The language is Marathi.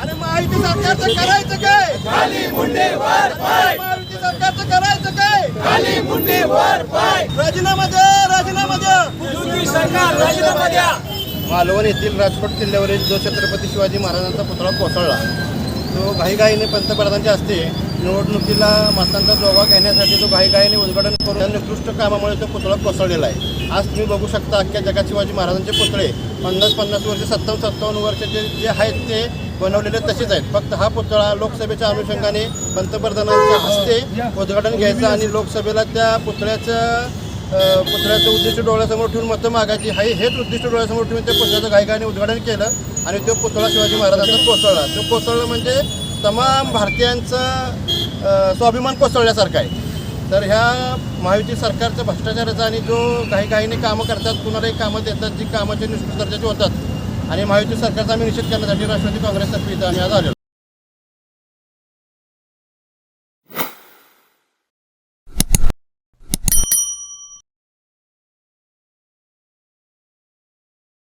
आणि माहिती सरकारचं करायचं काय? खाली मुंडे वर पाय. माहिती सरकारचं करायचं काय? खाली मुंडे वर पाय. राजीनामा द्या राजीनामा द्या. युती सरकार राजीनामा द्या. मालवण येथील राजकोट किल्ल्यावरील जो छत्रपती शिवाजी महाराजांचा पुतळा कोसळला. तो घाईघाईने पंतप्रधानांच्या हस्ते निवडणुकीला मतांचा जोगा घेण्यासाठी तो घाईघाईने उद्घाटन करून निकृष्ट कामामुळे तो पुतळा कोसळलेला आहे. आज तुम्ही बघू शकता अख्ख्या जगात शिवाजी महाराजांचे पुतळे पन्नास पन्नास वर्ष सत्तावन्न सत्तावन्न वर्षाचे जे आहेत ते बनवलेले तसेच आहेत. फक्त हा पुतळा लोकसभेच्या अनुषंगाने पंतप्रधानांच्या हस्ते उद्घाटन घ्यायचं आणि लोकसभेला त्या पुतळ्याचं पुतळ्याचं उद्दिष्ट डोळ्यासमोर ठेवून मतं मागायची. हाही हेच उद्दिष्ट डोळ्यासमोर ठेवून त्या पुतळ्याचं घाईघाईने उद्घाटन केलं. आणि तो पुतळा शिवाजी महाराजांचा कोसळला. तो कोसळला म्हणजे तमाम भारतीयांचा स्वाभिमान कोसळल्यासारखा आहे. तर ह्या महायुती सरकारचा भ्रष्टाचाराचा आणि जो काही काहीने कामं करतात कुणालाही कामं देतात जी कामाचे निष्ठ दर्जाची होतात आणि महायुती सरकारचा आम्ही निषेध करण्यासाठी राष्ट्रवादी काँग्रेसतर्फे इथं आम्ही आज आलेलो